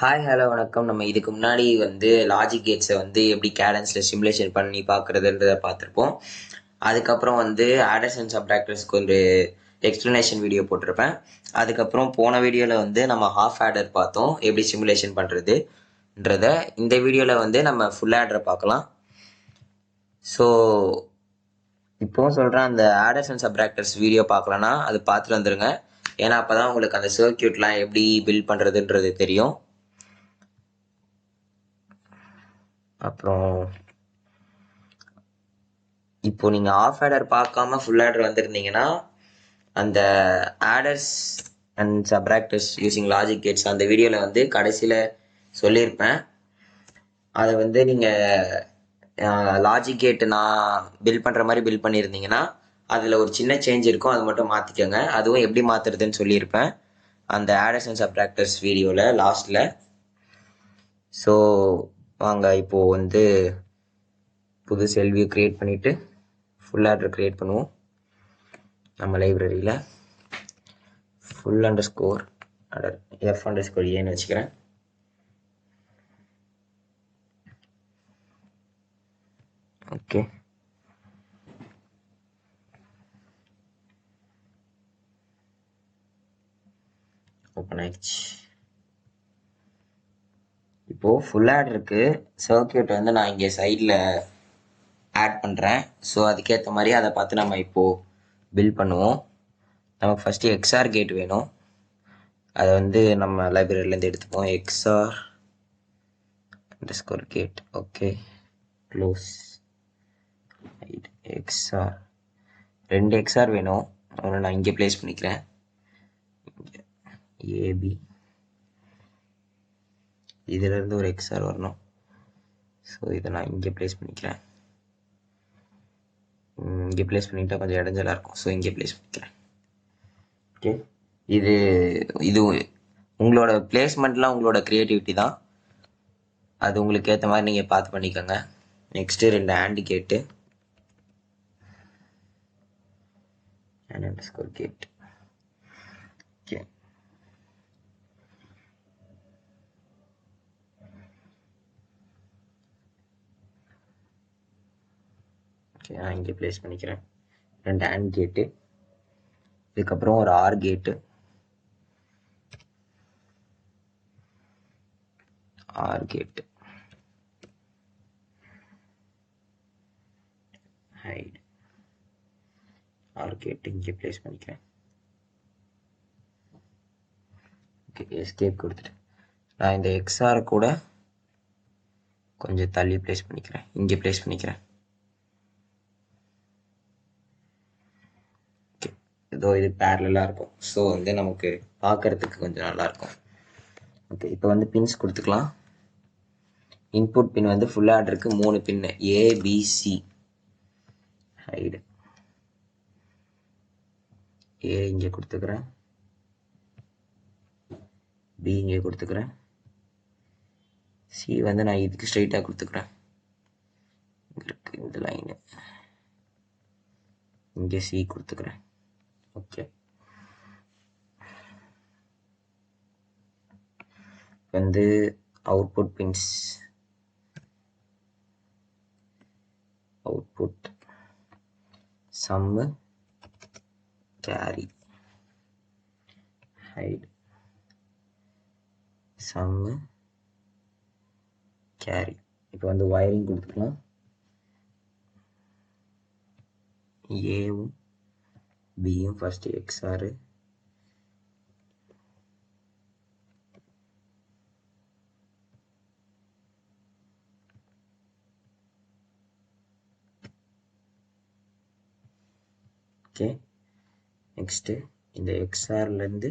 Hi hello வணக்கம். நம்ம இதுக்கு முன்னாடி வந்து லாஜிக் கேட்ஸை வந்து எப்படி கேடன்ஸில் சிமுலேஷன் பண்ணி பார்க்குறதுன்றத பார்த்துருப்போம். அதுக்கப்புறம் வந்து ஆடர்ஸ் அண்ட் சப்டாக்டர்ஸ்க்கு ஒரு எக்ஸ்ப்ளனேஷன் வீடியோ போட்டிருப்பேன். அதுக்கப்புறம் போன வீடியோவில் வந்து நம்ம ஹாஃப் ஆடர் பார்த்தோம். எப்படி சிமுலேஷன் பண்ணுறதுன்றத இந்த வீடியோவில் வந்து நம்ம ஃபுல் ஆடரை பார்க்கலாம். ஸோ இப்போவும் சொல்கிறேன் அந்த ஆடர்ஸ் அண்ட் சப்ராக்டர்ஸ் வீடியோ பார்க்கலன்னா அது பார்த்துட்டு வந்துடுங்க ஏன்னா அப்போ தான் உங்களுக்கு அந்த சர்க்கியூட்லாம் எப்படி பில்ட் பண்ணுறதுன்றது தெரியும். அப்புறம் இப்போ நீங்கள் ஆஃப் ஆடர் பார்க்காம ஃபுல் ஆடர் வந்திருந்தீங்கன்னா அந்த orders and subtractors using logic gates அந்த வீடியோவில் வந்து கடைசியில் சொல்லியிருப்பேன். அதை வந்து நீங்கள் லாஜிக் கேட்டு நான் பில் பண்ணுற மாதிரி பில் பண்ணியிருந்தீங்கன்னா அதில் ஒரு சின்ன சேஞ்ச் இருக்கும். அது மட்டும் மாற்றிக்கோங்க அதுவும் எப்படி மாற்றுறதுன்னு சொல்லியிருப்பேன். அந்த ஆடர்ஸ் அண்ட் சப்ராக்டர்ஸ் வீடியோவில் லாஸ்ட்டில் ஸோ வாங்க இப்போது வந்து புது செல்வியை க்ரியேட் பண்ணிவிட்டு ஃபுல் ஆர்டர் க்ரியேட் பண்ணுவோம். நம்ம லைப்ரரியில் full underscore order F underscore ஏன்னு வச்சுக்கிறேன். ஓகே ஓப்பன் ஆயிடுச்சு இப்போது ஃபுல் ஆட் இருக்குது சர்க்கியூட் வந்து நான் இங்கே சைடில் ஆட் பண்ணுறேன் ஸோ அதுக்கேற்ற மாதிரி அதை பார்த்து நம்ம இப்போது பில் பண்ணுவோம். நமக்கு ஃபஸ்ட்டு எக்ஸ்ஆர் கேட் வேணும். அதை வந்து நம்ம லைப்ரரியிலேருந்து எடுத்துப்போம். XOR score gate okay close XOR ரெண்டு எக்ஸ்ஆர் வேணும். அவனை நான் இங்கே ப்ளேஸ் பண்ணிக்கிறேன். ஏபி இதிலேருந்து ஒரு எக்ஸ்ஆர் வரணும். ஸோ இதை நான் இங்கே ப்ளேஸ் பண்ணிக்கிறேன். இங்கே ப்ளேஸ் பண்ணிக்கிட்டால் கொஞ்சம் இடைஞ்சலாக இருக்கும். ஸோ இங்கே ப்ளேஸ் பண்ணிக்கிறேன். ஓகே இது இது உங்களோட பிளேஸ்மெண்ட்லாம் உங்களோட க்ரியேட்டிவிட்டி தான். அது உங்களுக்கு ஏற்ற மாதிரி நீங்கள் பார்த்து பண்ணிக்கோங்க. நெக்ஸ்ட்டு ரெண்டு AND gate and score gate okay okay நான் இங்கே ப்ளேஸ் பண்ணிக்கிறேன். ரெண்டு ஆண்ட் கேட்டு இதுக்கப்புறம் ஒரு ஆர் கேட்டு ஆர் கேட்டு ஹைட் ஆர் கேட்டு இங்கே ப்ளேஸ் பண்ணிக்கிறேன். ஓகே எஸ்கேப் கொடுத்துட்டு. நான் இந்த எக்ஸ்ஆர் கூட கொஞ்சம் தள்ளி ப்ளேஸ் பண்ணிக்கிறேன். இங்கே ப்ளேஸ் பண்ணிக்கிறேன். ஏதோ இது பேரலாக இருக்கும். ஸோ வந்து நமக்கு பார்க்கறதுக்கு கொஞ்சம் நல்லாயிருக்கும். ஓகே இப்போ வந்து பின்ஸ் கொடுத்துக்கலாம். இன்புட் பின் வந்து ஃபுல் ஆர்டருக்கு மூணு பின்னு ஏபிசி ஹைடு ஏ இங்கே கொடுத்துக்கிறேன். பி இங்கே கொடுத்துக்கிறேன். சி வந்து நான் இதுக்கு ஸ்ட்ரைட்டாக கொடுத்துக்கிறேன். இங்கே இருக்குது இந்த லைனு இங்கே சி கொடுத்துக்கிறேன். ஓகே. வந்து output pins output sum carry hide sum carry இப்போ வந்து வயரிங் கொடுத்துக்கலாம். ஏவும் பியும் ஃபஸ்ட்டு எக்ஸ்ஆரு ஓகே நெக்ஸ்ட்டு இந்த எக்ஸ்ஆர்லேருந்து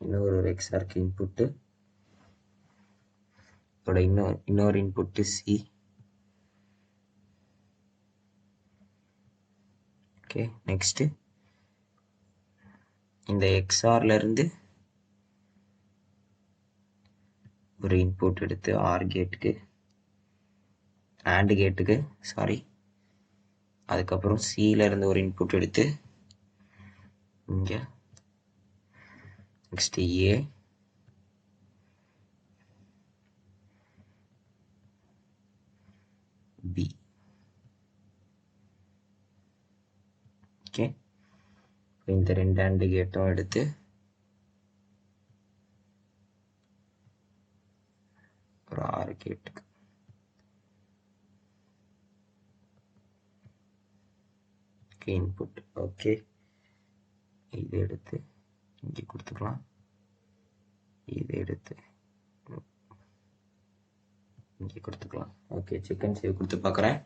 இன்னொரு ஒரு எக்ஸ்ஆருக்கு இன்புட்டு இதோட இன்னொரு இன்னொரு இன்புட்டு சி ஓகே நெக்ஸ்ட்டு இந்த எக்ஸ்ஆர்லேருந்து ஒரு இன்புட் எடுத்து ஆர் கேட்டுக்கு ஆண்டு கேட்டுக்கு சாரி அதுக்கப்புறம் சியில் ஒரு இன்புட் எடுத்து இங்கே நெக்ஸ்ட்டு ஏ பி ஓகே இந்த ரெண்டு ஆண்டு கேட்டும் எடுத்து. ஒரு ஆறு கேட்டுக்கு இன்புட் ஓகே இது எடுத்து இங்கே கொடுத்துக்கலாம். இது எடுத்து இங்கே கொடுத்துக்கலாம். ஓகே சிக்கன் சேவ் கொடுத்து பார்க்குறேன்.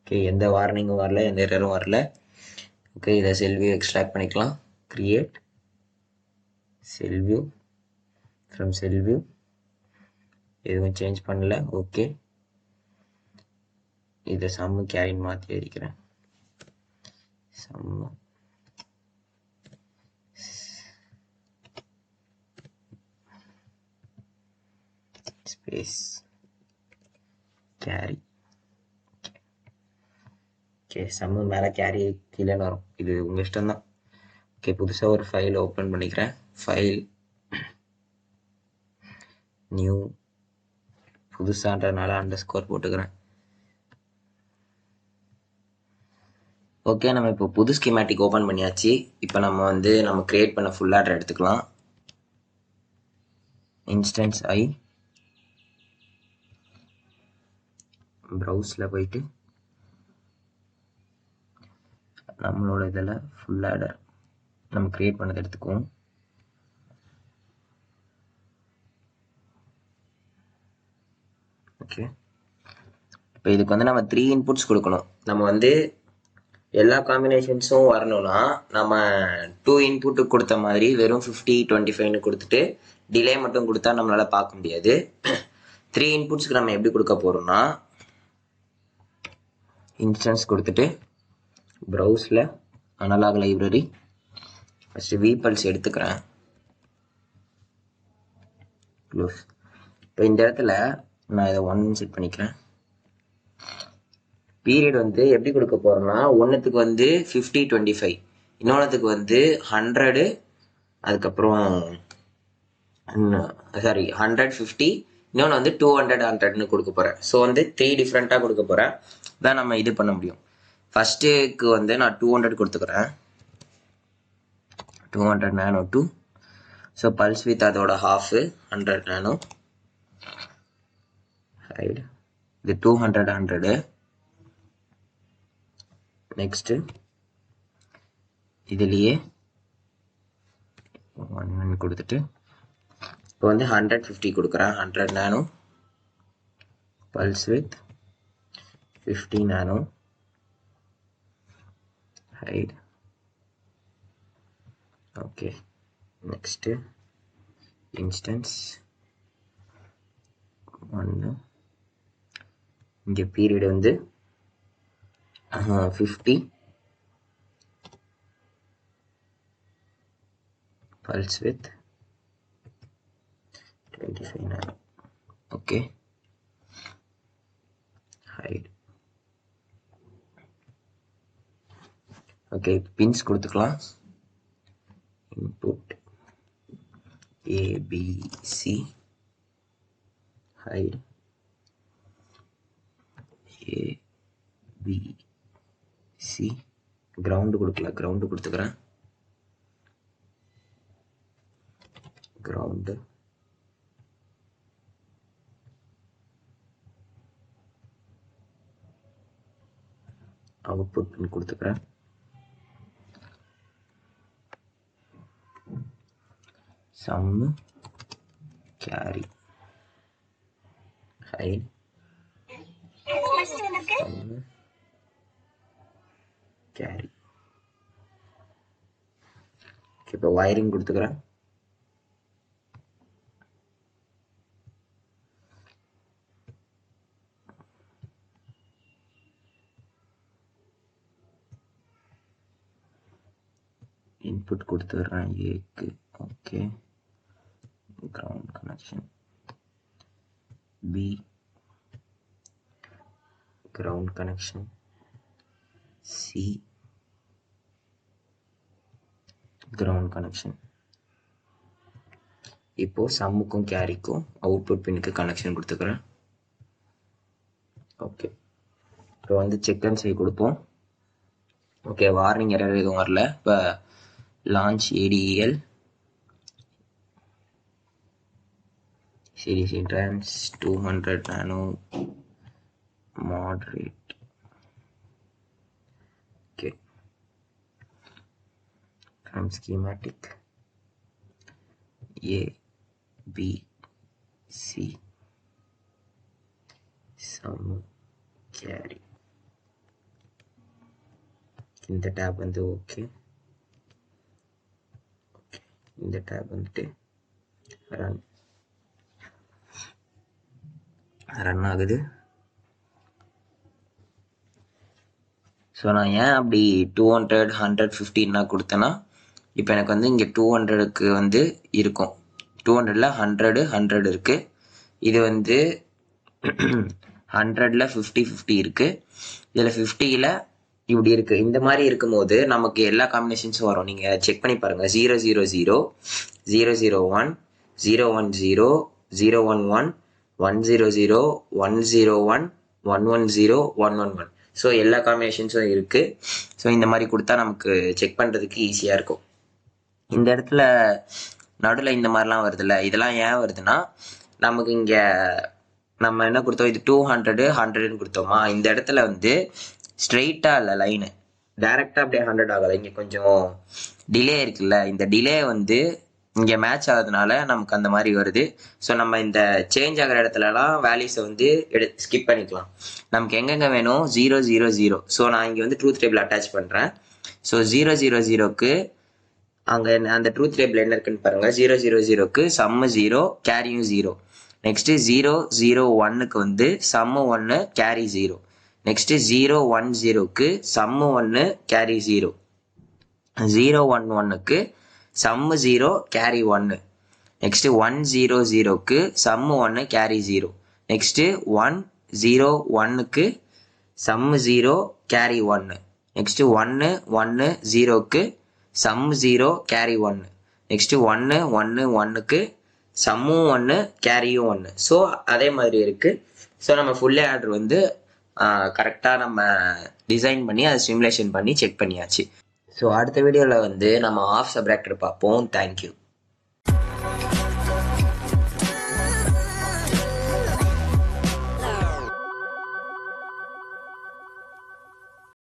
ஓகே எந்த வார்னிங்கும் வரல எந்த எரரும் வரல. ஓகே இதை செல்வியூ எக்ஸ்ட்ராக்ட் பண்ணிக்கலாம். Create cell view from cell view எதுவும் சேஞ்ச் பண்ணல. ஓகே இதை சம்மு கேரின் மாற்றி எழுதிக்கிறேன். Sum space carry okay sum மேலே கேரி கீழே வரும். இது உங்கள் இஷ்டம்தான். ஓகே புதுசாக ஒரு ஃபைல் ஓப்பன் பண்ணிக்கிறேன். ஃபைல் நியூ புதுசான்றதுனால அண்டர் ஸ்கோர் போட்டுக்கிறேன். ஓகே நம்ம இப்போ புது ஸ்கீமேட்டிக் ஓப்பன் பண்ணியாச்சு. இப்போ நம்ம வந்து நம்ம கிரியேட் பண்ண ஃபுல் ஆர்டர் எடுத்துக்கலாம். இன்ஸ்டன்ஸ் ஐ ப்ரௌஸில் போயிட்டு நம்மளோட இதில் ஃபுல் ஆடர் நம்ம க்ரியேட் பண்ணதை எடுத்துக்குவோம். ஓகே இப்போ இதுக்கு வந்து நம்ம த்ரீ இன்புட்ஸ் கொடுக்கணும். நம்ம வந்து எல்லா காம்பினேஷன்ஸும் வரணும்னா நம்ம டூ இன்புட்டு கொடுத்த மாதிரி வெறும் ஃபிஃப்டி டுவெண்ட்டி ஃபைவ்னு கொடுத்துட்டு டிலே மட்டும் கொடுத்தா நம்மளால் பார்க்க முடியாது. த்ரீ இன்புட்ஸ்க்கு நம்ம எப்படி கொடுக்க போகிறோம்னா இன்ஸ்டன்ஸ் கொடுத்துட்டு ப்ரௌஸில் அனலாக் லைப்ரரி ஃபஸ்ட்டு விபல்ஸ் எடுத்துக்கிறேன். க்ளோஸ் இப்போ இந்த இடத்துல நான் இதை ஒன் செட் பண்ணிக்கிறேன். பீரியட் வந்து எப்படி கொடுக்க போகிறேன்னா ஒன்றுத்துக்கு வந்து ஃபிஃப்டி டுவெண்ட்டி ஃபைவ் இன்னொன்றுத்துக்கு வந்து ஹண்ட்ரடு அதுக்கப்புறம் சாரி ஹண்ட்ரட் ஃபிஃப்டி இன்னொன்று வந்து டூ ஹண்ட்ரட் ஹண்ட்ரட்னு கொடுக்க போகிறேன் ஸோ வந்து த்ரீ டிஃப்ரெண்ட்டாக கொடுக்க போகிறேன் தான் நம்ம இது பண்ண முடியும். ஃபஸ்ட்டுக்கு வந்து நான் டூ ஹண்ட்ரட் கொடுத்துக்கிறேன். Two hundred nano two so pulse with அதோட ஹாஃபு ஹண்ட்ரட் நேனோ ரைட் இது டூ ஹண்ட்ரட் ஹண்ட்ரடு நெக்ஸ்ட்டு இதுலேயே ஒன் ஒன் கொடுத்துட்டு இப்போ வந்து ஹண்ட்ரட் ஃபிஃப்டி கொடுக்குறேன். Hundred nano pulse with fifty nano hide. Okay next instance ஒன்று இங்கே பீரியட் வந்து fifty pulse with 25 nano okay. Hide. Okay pins கொடுத்துக்கலாம் input ABC hide ABC ground கொடுக்கல கிரவுண்டு கொடுத்துக்கிறேன் கிரவுண்டு அவுட்புட் கொடுத்துக்கிறேன் sum carry hide sum carry இப்போ wiring கொடுத்துக்கிறேன் input கொடுத்துட்றேன் ஏக்கு okay ground connection B ground connection C ground connection இப்போ சம்முக்கும் கேரிக்கும் அவுட்புட் பின்னுக்கு கனெக்ஷன் கொடுத்துக்கிறேன். ஓகே இப்போ வந்து செக் அண்ட் சே கொடுப்போம். ஓகே வார்னிங் எரர் எதுவும் வரல. இப்போ launch ADL series entrance 200 nano moderate okay from schematic a b c sum carry இந்த டேப் வந்து ஓகே ஓகே இந்த டேப் வந்துட்டு ரன் run ஆகுது. ஸோ நான் ஏன் அப்படி டூ ஹண்ட்ரட் ஹண்ட்ரட் ஃபிஃப்டின்னா கொடுத்தேன்னா இப்போ எனக்கு வந்து இங்கே டூ ஹண்ட்ரடுக்கு வந்து இருக்கும். டூ ஹண்ட்ரடில் ஹண்ட்ரடு ஹண்ட்ரட் இருக்குது இது வந்து ஹண்ட்ரடில் ஃபிஃப்டி ஃபிஃப்டி இருக்குது இதில் ஃபிஃப்டியில் இப்படி இருக்குது இந்த மாதிரி இருக்கும்போது நமக்கு எல்லா காம்பினேஷன்ஸும் வரும். நீங்கள் செக் பண்ணி பாருங்கள் zero zero zero zero zero one zero one zero zero one one one zero zero one zero one one one zero one one one so எல்லா காம்பினேஷன்ஸும் இருக்குது ஸோ இந்த மாதிரி கொடுத்தா நமக்கு செக் பண்ணுறதுக்கு ஈஸியாக இருக்கும். இந்த இடத்துல நடுவில் இந்த மாதிரிலாம் வருதுல்ல? இதெல்லாம் ஏன் வருதுன்னா நமக்கு இங்கே நம்ம என்ன கொடுத்தோம்? இது டூ ஹண்ட்ரடு ஹண்ட்ரடுன்னு கொடுத்தோமா? இந்த இடத்துல வந்து ஸ்ட்ரெயிட்டாக இல்லை லைனு டேரெக்டாக அப்படியே ஹண்ட்ரட் ஆகலை இங்கே கொஞ்சம் டிலே இருக்குல்ல? இந்த டிலே வந்து இங்கே மேட்ச் ஆகிறதுனால நமக்கு அந்த மாதிரி வருது. ஸோ நம்ம இந்த சேஞ்ச் ஆகிற இடத்துலலாம் வேல்யூஸை வந்து எடு ஸ்கிப் பண்ணிக்கலாம். நமக்கு எங்கெங்கே வேணும்? ஜீரோ ஜீரோ ஜீரோ ஸோ நான் இங்கே வந்து ட்ரூத் டேபிள் அட்டாச் பண்ணுறேன் ஸோ ஜீரோ ஜீரோ ஜீரோக்கு அங்கே அந்த ட்ரூத் டேபிள் என்ன இருக்குன்னு பாருங்கள் ஜீரோ ஜீரோ ஜீரோக்கு சம்மு ஜீரோ கேரியும் ஜீரோ நெக்ஸ்ட்டு ஜீரோ ஜீரோ ஒன்னுக்கு வந்து சம்மு ஒன்று carry zero next zero one ஜீரோக்கு சம்மு ஒன்று கேரி ஜீரோ ஜீரோ ஒன் ஒன்னுக்கு சம்மு ஜீரோ கேரி ஒன்று நெக்ஸ்ட்டு ஒன் ஜீரோ ஜீரோக்கு சம்மு ஒன்று carry zero next one zero ஒன்னுக்கு சம்மு ஜீரோ கேரி ஒன்று நெக்ஸ்ட்டு ஒன்று ஒன்று ஜீரோக்கு சம்மு ஜீரோ கேரி ஒன்று நெக்ஸ்ட்டு ஒன்று ஒன்று ஒன்றுக்கு சம்மும் ஒன்று கேரியும் ஒன்று ஸோ அதே மாதிரி இருக்குது ஸோ நம்ம ஃபுல் ஆர்டர் வந்து கரெக்டாக நம்ம டிசைன் பண்ணி அதை சிமுலேஷன் பண்ணி செக் பண்ணியாச்சு. ஸோ அடுத்த வீடியோவில் வந்து நம்ம ஆஃப் சப்ராக்டர் பார்ப்போம். தேங்க்யூ